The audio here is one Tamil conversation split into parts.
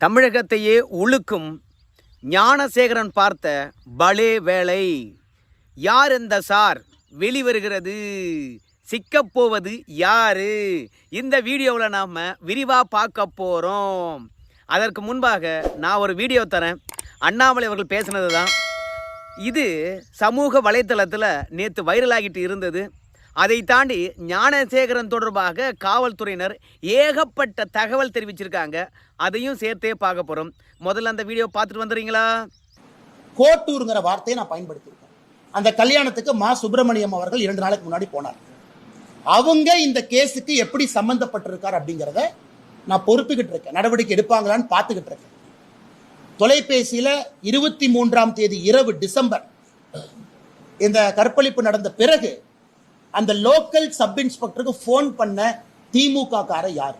தமிழகத்தையே உழுக்கும் ஞானசேகரன் பார்த்த பலே வேலை யார் இந்த சார்? வெளிவருகிறது சிக்கப்போவது யாரு? இந்த வீடியோவில் நாம் விரிவாக பார்க்க போகிறோம் அதற்கு முன்பாக நான் ஒரு வீடியோ தரேன். அண்ணாமலை அவர்கள் பேசினது தான் இது சமூக வலைத்தளத்தில் நேற்று வைரலாகிட்டு இருந்தது. அதை தாண்டி ஞானசேகரன் தொடர்பாக காவல்துறையினர் ஏகப்பட்ட தகவல் தெரிவிச்சிருக்காங்க. அதையும் சேர்த்தே பார்க்க போகிறோம் முதல்ல அந்த வீடியோ பார்த்துட்டு வந்துடுறீங்களா? கோட்டூருங்கிற வார்த்தையை நான் பயன்படுத்தியிருக்கேன். அந்த கல்யாணத்துக்கு மா சுப்பிரமணியம் அவர்கள் இரண்டு நாளைக்கு முன்னாடி போனார். அவங்க இந்த கேஸுக்கு எப்படி சம்பந்தப்பட்டிருக்கார் அப்படிங்கிறத நான் பொறுத்துக்கிட்டு இருக்கேன். நடவடிக்கை எடுப்பாங்களான்னு பார்த்துக்கிட்டு இருக்கேன். தொலைபேசியில் இருபத்தி மூன்றாம் தேதி இரவு டிசம்பர் இந்த கற்பழிப்பு நடந்த பிறகு அந்த லோக்கல் சப் இன்ஸ்பெக்டருக்கு ஃபோன் பண்ண திமுக கார யார்?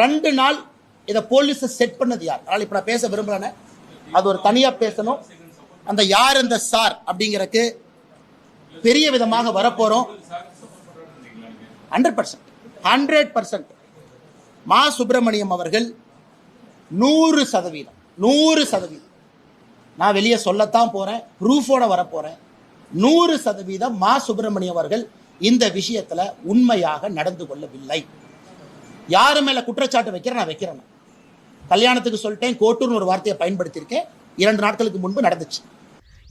ரெண்டு நாள் இதை போலீஸ் செட் பண்ணது யார்? அதனால் இப்ப நான் பேச விரும்புறேன். அது ஒரு தனியாக பேசணும். அந்த யார் அந்த சார் அப்படிங்கிறக்கு பெரிய விதமாக வரப்போகிறோம் hundred percent hundred percent Ma Subramaniam அவர்கள் நூறு சதவீதம். நூறு சதவீதம். நான் வெளியே சொல்லத்தான் போகிறேன் ப்ரூஃபோட வரப்போகிறேன் நூறு சதவீதம் மா சுப்பிரமணியம் அவர்கள் இந்த விஷயத்துல உண்மையாக நடந்து கொள்ளவில்லை. யாரு மேல குற்றச்சாட்டு வைக்கிறேன் நான் வைக்கிறேன். கல்யாணத்துக்கு சொல்லிட்டேன் கோட்டூர்னு ஒரு வார்த்தையை பயன்படுத்தியிருக்கேன். இரண்டு நாட்களுக்கு முன்பு நடந்துச்சு.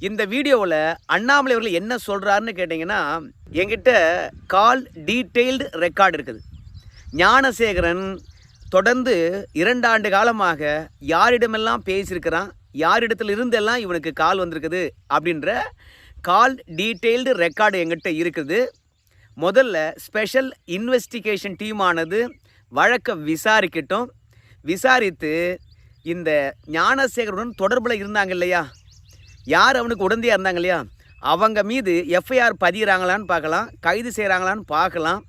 இந்த வீடியோவில் அண்ணாமலை அவர்கள் என்ன சொல்கிறாருன்னு கேட்டிங்கன்னா என்கிட்ட கால் டீட்டெயில்டு ரெக்கார்டு இருக்குது. ஞானசேகரன் தொடர்ந்து இரண்டாண்டு காலமாக யாரிடமெல்லாம் பேசியிருக்கிறான் யாரிடத்துல இருந்தெல்லாம் இவனுக்கு கால் வந்திருக்குது அப்படின்ற கால் டீட்டெயில்டு ரெக்கார்டு எங்கிட்ட இருக்குது. முதல்ல ஸ்பெஷல் இன்வெஸ்டிகேஷன் டீமானது வழக்கை விசாரிக்கட்டும். விசாரித்து இந்த ஞானசேகருடன் தொடர்பில் இருந்தாங்க இல்லையா? யார் அவனுக்கு உடந்தையாக இருந்தாங்க இல்லையா? அவங்க மீது எஃப்ஐஆர் பதிகிறாங்களான்னு பார்க்கலாம் கைது செய்கிறாங்களான்னு பார்க்கலாம்.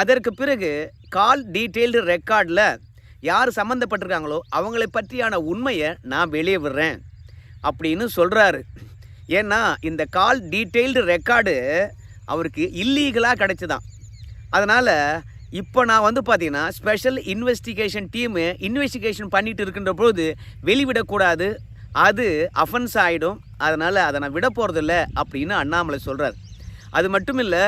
அதற்கு பிறகு கால் டீட்டெயில்டு ரெக்கார்டில் யார் சம்மந்தப்பட்டிருக்காங்களோ அவங்களை பற்றியான உண்மையை நான் வெளியே விடுறேன் அப்படின்னு சொல்கிறாரு ஏன்னா இந்த கால் டீட்டெயில்டு ரெக்கார்டு அவருக்கு இல்லீகலாக கிடச்சிதான். அதனால் இப்போ நான் வந்து பார்த்தீங்கன்னா ஸ்பெஷல் இன்வெஸ்டிகேஷன் டீமு இன்வெஸ்டிகேஷன் பண்ணிட்டு இருக்கின்ற பொழுது வெளிவிடக்கூடாது. அது அஃபென்ஸ் ஆகிடும் அதனால் அதை நான் விட போகிறதில்ல அப்படின்னு அண்ணாமலை சொல்கிறார் அது மட்டும் இல்லை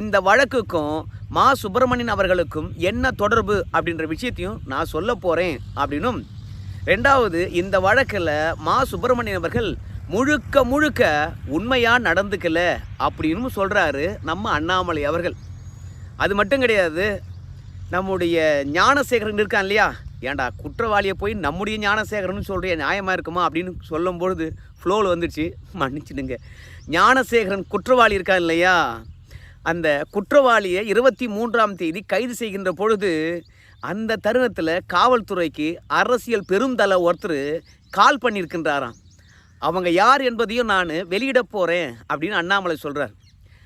இந்த வழக்குக்கும் மா சுப்பிரமணியன் அவர்களுக்கும் என்ன தொடர்பு அப்படின்ற விஷயத்தையும் நான் சொல்ல போகிறேன் அப்படின்னும். ரெண்டாவது இந்த வழக்கில் மா சுப்பிரமணியன் அவர்கள் முழுக்க முழுக்க உண்மையாக நடந்துக்கல அப்படின்னு சொல்கிறாரு நம்ம அண்ணாமலை அவர்கள். அது மட்டும் கிடையாது நம்முடைய ஞானசேகரன் இருக்கான் இல்லையா? ஏன்டா குற்றவாளியை போய் நம்முடைய ஞானசேகரன் சொல்கிற நியாயமாக இருக்குமா அப்படின்னு சொல்லும் பொழுது ஃப்ளோவில் வந்துடுச்சு மன்னிச்சிடுங்க. ஞானசேகரன் குற்றவாளி இருக்கான் இல்லையா? அந்த குற்றவாளியை இருபத்தி மூன்றாம் தேதி கைது செய்கின்ற பொழுது அந்த தருணத்தில் காவல்துறைக்கு அரசியல் பெருந்தலை ஒருத்தர் கால் பண்ணியிருக்கின்றாராம். அவங்க யார் என்பதையும் நான் வெளியிட போகிறேன் அப்படின்னு அண்ணாமலை சொல்கிறார்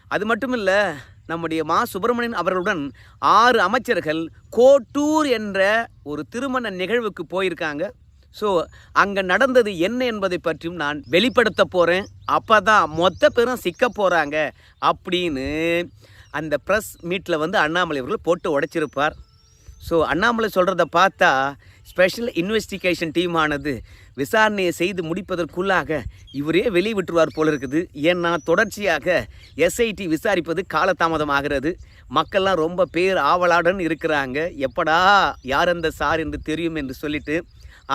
அது மட்டும் இல்லை நம்முடைய மா. சுப்பிரமணியன் அவர்களுடன் ஆறு அமைச்சர்கள் கோட்டூர் என்ற ஒரு திருமண நிகழ்வுக்கு போயிருக்காங்க. ஸோ அங்கே நடந்தது என்ன என்பதை பற்றியும் நான் வெளிப்படுத்த போகிறேன் அப்போ தான் மொத்த பேரும் சிக்க போகிறாங்க அப்படின்னு அந்த ப்ரெஸ் மீட்டில் வந்து அண்ணாமலை அவர்கள் போட்டு உடைச்சிருப்பார். ஸோ அண்ணாமலை சொல்கிறத பார்த்தா ஸ்பெஷல் இன்வெஸ்டிகேஷன் டீமானது விசாரணையை செய்து முடிப்பதற்குள்ளாக இவரே வெளியே விட்டுருவார் போல இருக்குது ஏன்னா தொடர்ச்சியாக எஸ்ஐடி விசாரிப்பது காலதாமதமாகிறது. மக்கள்லாம் ரொம்ப பேர் ஆவலாடன் இருக்கிறாங்க. எப்படா யார் அந்த சார் என்று தெரியும் என்று சொல்லிட்டு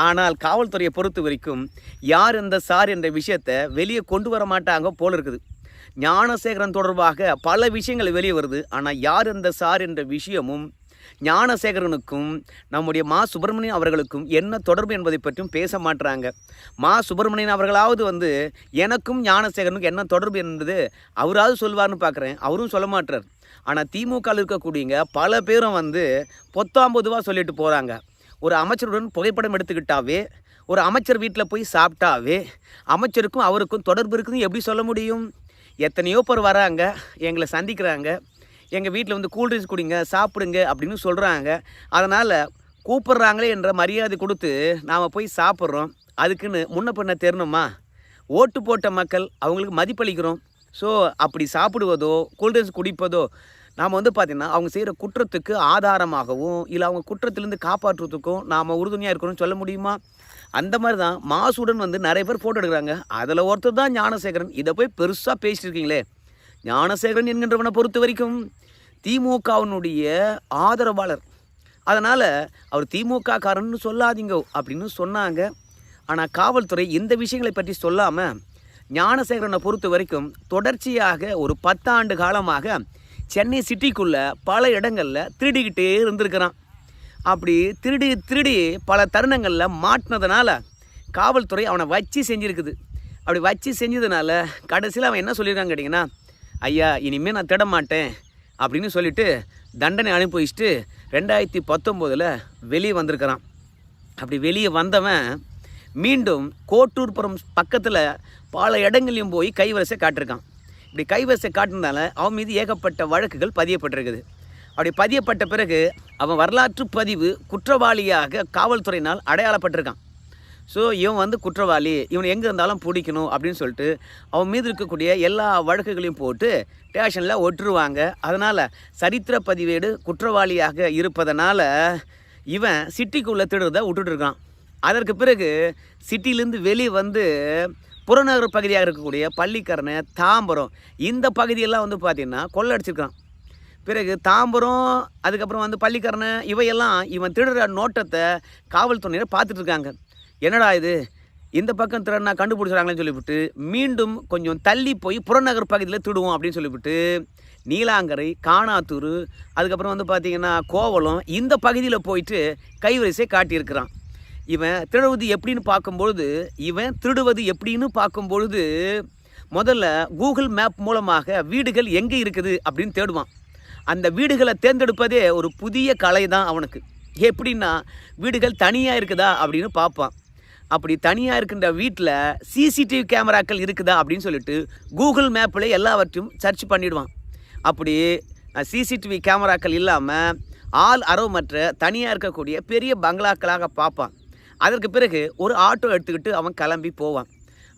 ஆனால் காவல்துறையை பொறுத்த வரைக்கும் யார் இந்த சார் என்ற விஷயத்தை வெளியே கொண்டு வர மாட்டாங்க போல இருக்குது ஞானசேகரன் தொடர்பாக பல விஷயங்கள் வெளியே வருது. ஆனால் யார் இந்த சார் என்ற விஷயமும் ஞானசேகரனுக்கும் நம்முடைய மா சுப்பிரமணியன் அவர்களுக்கும் என்ன தொடர்பு என்பதை பற்றியும் பேச மாட்டுறாங்க மா சுப்பிரமணியன் அவர்களாவது வந்து எனக்கும் ஞானசேகரனுக்கும் என்ன தொடர்பு என்பது அவராவது சொல்வார்னு பார்க்குறேன் அவரும் சொல்ல மாட்டார். ஆனால் திமுகவில் இருக்கக்கூடியங்க பல பேரும் வந்து பொத்தாம்பதுவாக சொல்லிட்டு போகிறாங்க ஒரு அமைச்சருடன் புகைப்படம் எடுத்துக்கிட்டாவே ஒரு அமைச்சர் வீட்டில் போய் சாப்பிட்டாவே அமைச்சருக்கும் அவருக்கும் தொடர்பு இருக்குதுன்னு எப்படி சொல்ல முடியும்? எத்தனையோ பேர் வராங்க எங்களை சந்திக்கிறாங்க. எங்கள் வீட்டில் வந்து கூல்ட்ரிங்க்ஸ் குடிங்க சாப்பிடுங்க அப்படின்னு சொல்கிறாங்க அதனால் கூப்பிட்றாங்களே என்ற மரியாதை கொடுத்து நாம் போய் சாப்பிட்றோம். அதுக்குன்னு முன்ன பண்ண தெரியணுமா ஓட்டு போட்ட மக்கள் அவங்களுக்கு மதிப்பளிக்கிறோம். ஸோ அப்படி சாப்பிடுவதோ கூல்ட்ரிங்க்ஸ் குடிப்பதோ நாம் வந்து பார்த்திங்கன்னா அவங்க செய்கிற குற்றத்துக்கு ஆதாரமாகவும் இல்லை அவங்க குற்றத்திலேருந்து காப்பாற்றுறதுக்கும் நாம் உறுதுணையாக இருக்கணும்னு சொல்ல முடியுமா? அந்த மாதிரி தான் மாசுடன் வந்து நிறைய பேர் ஃபோட்டோ எடுக்கிறாங்க. அதில் ஒருத்தர் தான் ஞானசேகரன். இதை போய் பெருசாக பேசிட்டு இருக்கீங்களே. ஞானசேகரன் என்கின்றவனை பொறுத்த வரைக்கும் திமுகவினுடைய ஆதரவாளர். அதனால் அவர் திமுக காரன்னு சொல்லாதீங்க அப்படின்னு சொன்னாங்க. ஆனால் காவல்துறை இந்த விஷயங்களை பற்றி சொல்லாமல் ஞானசேகரனை பொறுத்த வரைக்கும் தொடர்ச்சியாக ஒரு பத்தாண்டு காலமாக சென்னை சிட்டிக்குள்ளே பல இடங்களில் திருடிக்கிட்டே இருந்திருக்கிறான். அப்படி திருடி திருடி பல தருணங்களில் மாட்டினதுனால காவல்துறை அவனை வச்சு செஞ்சுருக்குது. அப்படி வச்சு செஞ்சதுனால கடைசியில் அவன் என்ன சொல்லியிருக்கான்னு கேட்டிங்கன்னா ஐயா இனிமேல் நான் திட மாட்டேன் அப்படின்னு சொல்லிட்டு தண்டனை அனுப்பி வச்சுட்டு ரெண்டாயிரத்தி பத்தொம்போதில் வெளியே வந்திருக்கிறான். அப்படி வெளியே வந்தவன் மீண்டும் கோட்டூர்புரம் பக்கத்தில் பல இடங்களையும் போய் கைவரிசை காட்டிருக்கான். இப்படி கைவரிசை காட்டினதால அவன் மீது ஏகப்பட்ட வழக்குகள் பதியப்பட்டிருக்குது. அப்படி பதியப்பட்ட பிறகு அவன் வரலாற்று பதிவு குற்றவாளியாக காவல்துறையினால் அடையாளப்பட்டிருக்கான். ஸோ இவன் வந்து குற்றவாளி. இவன் எங்கே இருந்தாலும் பிடிக்கணும் அப்படின்னு சொல்லிட்டு அவன் மீது இருக்கக்கூடிய எல்லா வழக்குகளையும் போட்டு ஸ்டேஷனில் ஒட்டுருவாங்க. அதனால் சரித்திர பதிவேடு குற்றவாளியாக இருப்பதனால் இவன் சிட்டிக்குள்ளே திருடுறதை விட்டுட்டு இருக்கான். அதற்கு பிறகு சிட்டிலேருந்து வெளியே வந்து புறநகர் பகுதியாக இருக்கக்கூடிய பள்ளிக்கரணை தாம்பரம் இந்த பகுதியெல்லாம் வந்து பார்த்திங்கன்னா கொள்ளடிச்சிருக்கான். பிறகு தாம்பரம் அதுக்கப்புறம் வந்து பள்ளிக்கரணை இவையெல்லாம் இவன் திருடுற நோட்டத்தை காவல்துறையினர் பார்த்துட்ருக்காங்க என்னடா இது? இந்த பக்கம் திருடனா கண்டுபிடிச்சாங்களேன்னு சொல்லிவிட்டு மீண்டும் கொஞ்சம் தள்ளி போய் புறநகர் பகுதியில் திருடுவோம் அப்படின்னு சொல்லிவிட்டு நீலாங்கரை காணாத்தூர் அதுக்கப்புறம் வந்து பார்த்திங்கன்னா கோவலம் இந்த பகுதியில் போயிட்டு கைவரிசை காட்டியிருக்கிறான். இவன் திருடுவது எப்படின்னு பார்க்கும்பொழுது இவன் திருடுவது எப்படின்னு பார்க்கும்பொழுது முதல்ல கூகுள் மேப் மூலமாக வீடுகள் எங்கே இருக்குது அப்படின்னு தேடுவான். அந்த வீடுகளை தேர்ந்தெடுப்பதே ஒரு புதிய கலை தான் அவனுக்கு. எப்படின்னா வீடுகள் தனியாக இருக்குதா அப்படின்னு பார்ப்பான். அப்படி தனியாக இருக்கின்ற வீட்டில் சிசிடிவி கேமராக்கள் இருக்குதா அப்படின்னு சொல்லிட்டு கூகுள் மேப்பில் எல்லாவற்றையும் சர்ச் பண்ணிடுவான். அப்படி சிசிடிவி கேமராக்கள் இல்லாமல் ஆள் அரவமற்ற தனியாக இருக்கக்கூடிய பெரிய பங்களாக்களாக பார்ப்பான். அதற்கு பிறகு ஒரு ஆட்டோ எடுத்துக்கிட்டு அவன் கிளம்பி போவான்.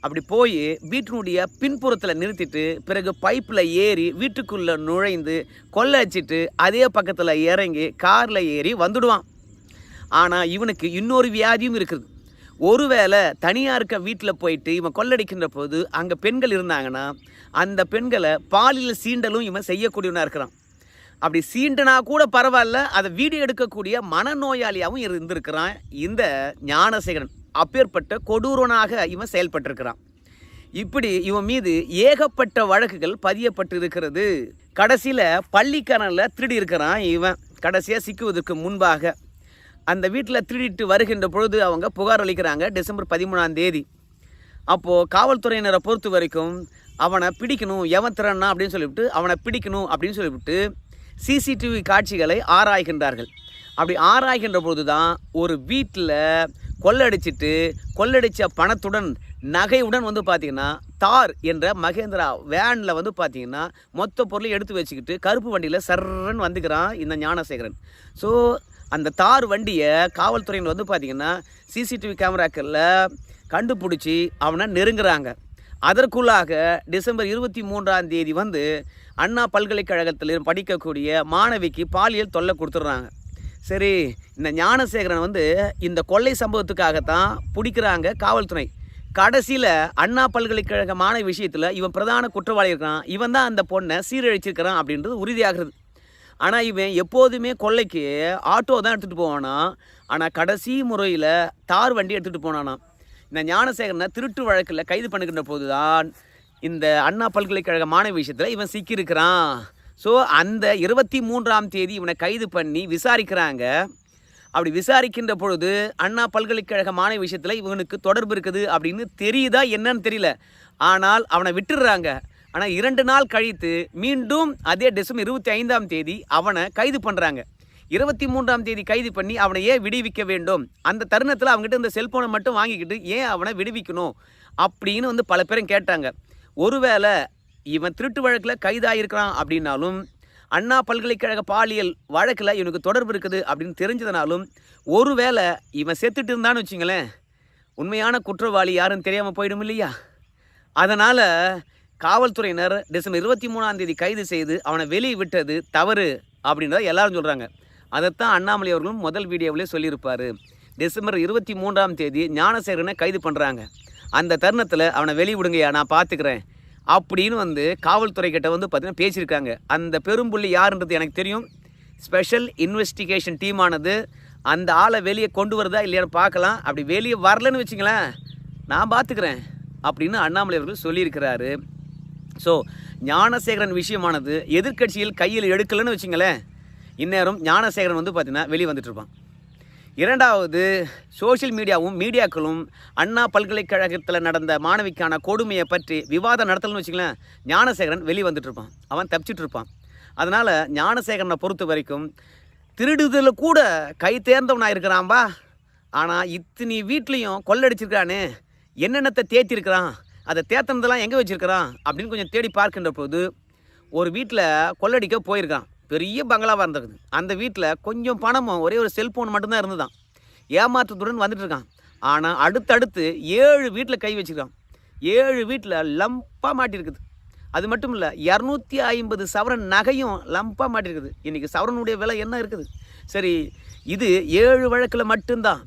அப்படி போய் வீட்டினுடைய பின்புறத்தில் நிறுத்திட்டு பிறகு பைப்பில் ஏறி வீட்டுக்குள்ளே நுழைந்து கொள்ளை அடிச்சிட்டு அதே பக்கத்தில் இறங்கி காரில் ஏறி வந்துடுவான். ஆனால் இவனுக்கு இன்னொரு வியாதியும் இருக்குது. ஒருவேளை தனியாக இருக்க வீட்டில் போயிட்டு இவன் கொள்ளடிக்கின்ற போது அங்கே பெண்கள் இருந்தாங்கன்னா அந்த பெண்களை பாலியல் சீண்டலும் இவன் செய்யக்கூடியவனாக இருக்கிறான். அப்படி சீண்டனா கூட பரவாயில்ல அதை வீடியோ எடுக்கக்கூடிய மனநோயாளியாகவும் இருந்திருக்கிறான். இந்த ஞானசேகரன் அப்பேற்பட்ட கொடூரனாக இவன் செயல்பட்டிருக்கிறான். இப்படி இவன் மீது ஏகப்பட்ட வழக்குகள் பதியப்பட்டு இருக்கிறது கடைசியில் பள்ளிக்கணலில் திருடி இருக்கிறான் இவன். கடைசியாக சிக்குவதற்கு முன்பாக அந்த வீட்டில் திருடிட்டு வருகின்ற பொழுது அவங்க புகார் அளிக்கிறாங்க டிசம்பர் பதிமூணாம் தேதி. அப்போது காவல்துறையினரை பொறுத்த வரைக்கும் அவனை பிடிக்கணும் எவன் திறனா அப்படின்னு சொல்லிவிட்டு அவனை பிடிக்கணும் அப்படின்னு சொல்லிவிட்டு சிசிடிவி காட்சிகளை ஆராய்கின்றார்கள். அப்படி ஆராய்கின்ற பொழுது தான் ஒரு வீட்டில் கொள்ளடிச்சிட்டு கொள்ளடித்த பணத்துடன் நகையுடன் வந்து பார்த்திங்கன்னா தார் என்ற மகேந்திரா வேனில் வந்து பார்த்திங்கன்னா மொத்த பொருளை எடுத்து வச்சுக்கிட்டு கருப்பு வண்டியில் சர்றன்னு வந்துக்கிறான் இந்த ஞானசேகரன். ஸோ அந்த தார் வண்டியை காவல்துறையினர் வந்து பார்த்திங்கன்னா சிசிடிவி கேமராக்களில் கண்டுபிடிச்சி அவனை நெருங்குறாங்க. அதற்குள்ளாக டிசம்பர் இருபத்தி மூன்றாம் தேதி வந்து அண்ணா பல்கலைக்கழகத்தில் படிக்கக்கூடிய மாணவிக்கு பாலியல் தொல்லை கொடுத்துட்றாங்க. சரி இந்த ஞானசேகரன் வந்து இந்த கொள்ளை சம்பவத்துக்காகத்தான் பிடிக்கிறாங்க காவல்துறை. கடைசியில் அண்ணா பல்கலைக்கழக மாணவி விஷயத்தில் இவன் பிரதான குற்றவாளி இருக்கிறான். இவன் தான் அந்த பொண்ணை சீரழிச்சிருக்கிறான் அப்படின்றது உறுதியாகிறது. ஆனால் இவன் எப்போதுமே கொள்ளைக்கு ஆட்டோ தான் எடுத்துகிட்டு போவானா? ஆனால் கடைசி முறையில் தார் வண்டி எடுத்துகிட்டு போனானா? இந்த ஞானசேகரனை திருட்டு வழக்கில் கைது பண்ணுகின்ற போது தான் இந்த அண்ணா பல்கலைக்கழக மாணவி விஷயத்தில் இவன் சிக்கியிருக்கிறான். ஸோ அந்த இருபத்தி மூன்றாம் தேதி இவனை கைது பண்ணி விசாரிக்கிறாங்க. அப்படி விசாரிக்கின்ற பொழுது அண்ணா பல்கலைக்கழக மாணவி விஷயத்தில் இவனுக்கு தொடர்பு இருக்குது அப்படின்னு தெரியுதா என்னன்னு தெரியல. ஆனால் அவனை விட்டுடுறாங்க. ஆனால் இரண்டு நாள் கழித்து மீண்டும் அதே டிசம்பர் இருபத்தி ஐந்தாம் தேதி அவனை கைது பண்ணுறாங்க இருபத்தி மூன்றாம் தேதி கைது பண்ணி அவனை ஏன் விடுவிக்க வேண்டும்? அந்த தருணத்தில் அவங்ககிட்ட இந்த செல்போனை மட்டும் வாங்கிக்கிட்டு ஏன் அவனை விடுவிக்கணும்? அப்படின்னு வந்து பல பேரும் கேட்டாங்க. ஒருவேளை இவன் திருட்டு வழக்கில் கைதாகிருக்கிறான் அப்படின்னாலும் அண்ணா பல்கலைக்கழக பாலியல் வழக்கில் இவனுக்கு தொடர்பு இருக்குது அப்படின்னு தெரிஞ்சதுனாலும் ஒருவேளை இவன் செத்துட்டு இருந்தான்னு வச்சுங்களேன் உண்மையான குற்றவாளி யாருன்னு தெரியாமல் போயிடும் இல்லையா? அதனால் காவல்துறையினர் டிசம்பர் இருபத்தி மூணாம் தேதி கைது செய்து அவனை வெளியே விட்டது தவறு அப்படின்றத எல்லாரும் சொல்கிறாங்க அதைத்தான் அண்ணாமலை அவர்களும் முதல் வீடியோவிலே சொல்லியிருப்பார். டிசம்பர் இருபத்தி மூன்றாம் தேதி ஞானசேகரனை கைது பண்ணுறாங்க அந்த தருணத்தில் அவனை வெளியே விடுங்கய்யா நான் பார்த்துக்கிறேன் அப்படின்னு வந்து காவல்துறை கிட்ட வந்து பார்த்தீங்கன்னா பேசியிருக்காங்க. அந்த பெரும்புள்ளி யாருன்றது எனக்கு தெரியும். ஸ்பெஷல் இன்வெஸ்டிகேஷன் டீமானது அந்த ஆளை வெளியே கொண்டு வருதா இல்லையான்னு பார்க்கலாம். அப்படி வெளியே வரலன்னு வச்சுங்களேன் நான் பார்த்துக்கிறேன் அப்படின்னு அண்ணாமலை அவர்கள் சொல்லியிருக்கிறாரு. ஸோ ஞானசேகரன் விஷயமானது எதிர்க்கட்சியில் கையில் எடுக்கலைன்னு வச்சுங்களேன் இந்நேரம் ஞானசேகரன் வந்து பார்த்தீங்கன்னா வெளியே வந்துட்டு இருப்பான் இரண்டாவது சோஷியல் மீடியாவும் மீடியாக்களும் அண்ணா பல்கலைக்கழகத்தில் நடந்த மாணவிக்கான கொடுமையை பற்றி விவாதம் நடத்தலன்னு வச்சுங்களேன் ஞானசேகரன் வெளியே வந்துட்டு இருப்பான் அவன் தப்பிச்சிட்டு இருப்பான் அதனால் ஞானசேகரனை பொறுத்த வரைக்கும் திருடுதலில் கூட கை தேர்ந்தவனாக இருக்கிறான்பா. ஆனால் இத்தனி வீட்லேயும் கொள்ளடிச்சிருக்கானே என்னென்னத்தை தேத்திருக்கிறான் அதை தேத்தினதெல்லாம் எங்கே வச்சிருக்கிறான் அப்படின்னு கொஞ்சம் தேடி பார்க்கின்ற போது ஒரு வீட்டில் கொள்ளடிக்க போயிருக்கான். பெரிய பங்களாவாக இருந்திருக்குது. அந்த வீட்டில் கொஞ்சம் பணமும் ஒரே ஒரு செல்ஃபோன் மட்டும்தான் இருந்துதான் ஏமாற்றத்துடன் வந்துட்டுருக்கான். ஆனால் அடுத்தடுத்து ஏழு வீட்டில் கை வச்சிருக்கான். ஏழு வீட்டில் லம்பாக மாட்டியிருக்குது அது மட்டும் இல்லை இரநூத்தி ஐம்பது சவரன் நகையும் லம்பாக மாட்டிருக்குது. இன்றைக்கி சவரனுடைய விலை என்ன இருக்குது? சரி இது ஏழு வழக்கில் மட்டும்தான்.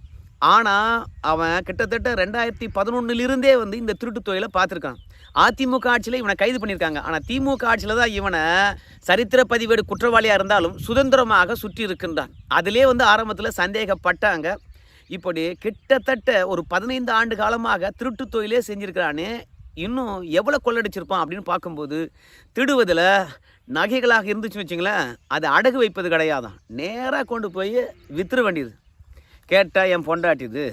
ஆனால் அவன் கிட்டத்தட்ட ரெண்டாயிரத்தி பதினொன்னுலேருந்தே வந்து இந்த திருட்டு தொழிலை பார்த்துருக்கான். அதிமுக ஆட்சியில் இவனை கைது பண்ணியிருக்காங்க. ஆனால் திமுக ஆட்சியில் தான் இவனை சரித்திர பதிவேடு குற்றவாளியாக இருந்தாலும் சுதந்திரமாக சுற்றி இருக்கின்றான். அதிலே வந்து ஆரம்பத்தில் சந்தேகப்பட்டாங்க. இப்படி கிட்டத்தட்ட ஒரு பதினைந்து ஆண்டு காலமாக திருட்டு தொழிலே செஞ்சுருக்கிறானே இன்னும் எவ்வளோ கொள்ளடிச்சிருப்பான் அப்படின்னு பார்க்கும்போது திடுவதில் நகைகளாக இருந்துச்சுன்னு வச்சுங்களேன் அதை அடகு வைப்பது கிடையாதான். நேராக கொண்டு போய் வித்துற வேண்டியது. கேட்டால் என் பொண்டாட்டி இது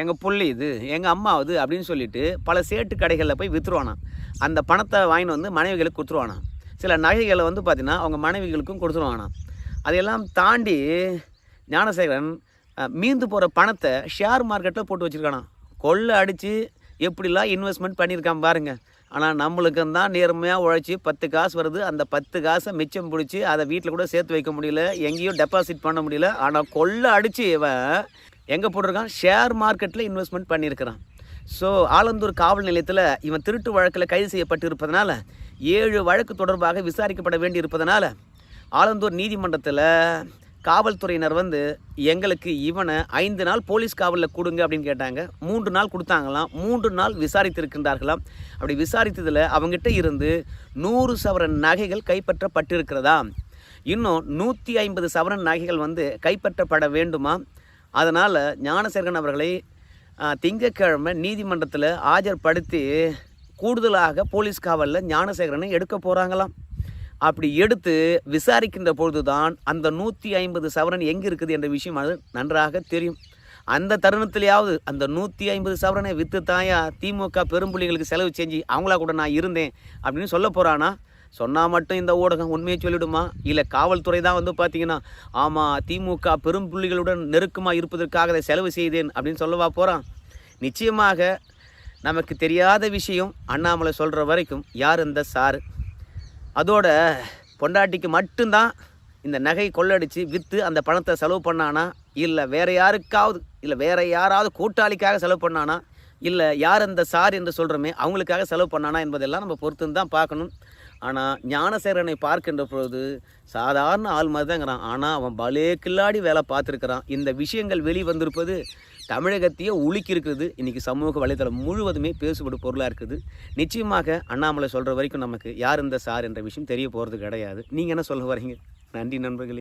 எங்கள் புள்ளி இது எங்கள் அம்மாவது அப்படின்னு சொல்லிட்டு பல சேட்டு கடைகளில் போய் விற்றுருவானா அந்த பணத்தை வாங்கிட்டு வந்து மனைவிகளுக்கு கொடுத்துருவானாம். சில நகைகளை வந்து பார்த்திங்கன்னா அவங்க மனைவிகளுக்கும் கொடுத்துருவானாம். அதையெல்லாம் தாண்டி ஞானசேகரன் மீந்து போகிற பணத்தை ஷேர் மார்க்கெட்டில் போட்டு வச்சுருக்கானா கொள்ளை அடித்து எப்படிலாம் இன்வெஸ்ட்மெண்ட் பண்ணியிருக்கான் பாருங்கள் ஆனால் நம்மளுக்கும் தான் நேர்மையாக உழைச்சி பத்து காசு வருது. அந்த பத்து காசை மிச்சம் பிடிச்சி அதை வீட்டில் கூட சேர்த்து வைக்க முடியல. எங்கேயும் டெபாசிட் பண்ண முடியல. ஆனால் கொள்ளை அடித்து இவன் எங்கே போட்டிருக்கான்? ஷேர் மார்க்கெட்டில் இன்வெஸ்ட்மெண்ட் பண்ணியிருக்கிறான். ஸோ ஆலந்தூர் காவல் நிலையத்தில் இவன் திருட்டு வழக்கில் கைது செய்யப்பட்டு இருப்பதனால ஏழு வழக்கு தொடர்பாக விசாரிக்கப்பட வேண்டி இருப்பதனால ஆலந்தூர் நீதிமன்றத்தில் காவல்துறையினர் வந்து எங்களுக்கு இவனை ஐந்து நாள் போலீஸ் காவலில் கொடுங்க அப்படின்னு கேட்டாங்க. மூன்று நாள் கொடுத்தாங்களாம். மூன்று நாள் விசாரித்திருக்கின்றார்களாம். அப்படி விசாரித்ததில் அவங்ககிட்ட இருந்து நூறு சவரன் நகைகள் கைப்பற்றப்பட்டிருக்கிறதா இன்னும் நூற்றி ஐம்பது சவரன் நகைகள் வந்து கைப்பற்றப்பட வேண்டுமா அதனால் ஞானசேகரன் அவர்களை திங்கக்கிழமை திங்கட்கிழமை நீதிமன்றத்தில் ஆஜர்படுத்தி கூடுதலாக போலீஸ் காவலில் ஞானசேகரனை எடுக்க போகிறாங்களாம் அப்படி எடுத்து விசாரிக்கின்ற பொழுதுதான் அந்த நூற்றி ஐம்பது சவரன் எங்கே இருக்குது என்ற விஷயம் அது நன்றாக தெரியும். அந்த தருணத்திலேயாவது அந்த நூற்றி ஐம்பது சவரனை விற்று தாயா திமுக பெரும்புள்ளிகளுக்கு செலவு செஞ்சு அவங்களா கூட நான் இருந்தேன் அப்படின்னு சொல்ல போகிறானா சொன்னால் மட்டும் இந்த ஊடகம் உண்மையை சொல்லிவிடுமா இல்லை காவல்துறை தான் வந்து பார்த்தீங்கன்னா ஆமாம் திமுக பெரும்புள்ளிகளுடன் நெருக்கமாக இருப்பதற்காக அதை செலவு செய்தேன் அப்படின்னு சொல்லவா போகிறான் நிச்சயமாக நமக்கு தெரியாத விஷயம் அண்ணாமலை சொல்கிற வரைக்கும் யார் இந்த சார்? அதோட பொண்டாட்டிக்கு மட்டும்தான் இந்த நகை கொள்ளடிச்சு விற்று அந்த பணத்தை செலவு பண்ணானா? இல்லை வேறு யாருக்காவது இல்லை வேறு யாராவது கூட்டாளிக்காக செலவு பண்ணானா? இல்லை யார் அந்த சார் என்று சொல்கிறோமே அவங்களுக்காக செலவு பண்ணானா என்பதெல்லாம் நம்ம பொறுத்து தான் பார்க்கணும். ஆனால் ஞானசேரனை பார்க்கின்ற பொழுது சாதாரண ஆள் மாதிரி தாங்கிறான் ஆனால் அவன் பலே கில்லாடி வேலை பார்த்துருக்கிறான். இந்த விஷயங்கள் வெளிவந்திருப்பது தமிழகத்தையே உலுக்கி இருக்குது இன்றைக்கி சமூக வலைதளம் முழுவதுமே பேசுபடும் பொருளாக இருக்குது. நிச்சயமாக அண்ணாமலை சொல்கிற வரைக்கும் நமக்கு யார் இந்த சார் என்ற விஷயம் தெரிய போகிறது கிடையாது. நீங்கள் என்ன சொல்ல வரீங்க? நன்றி நண்பர்களே.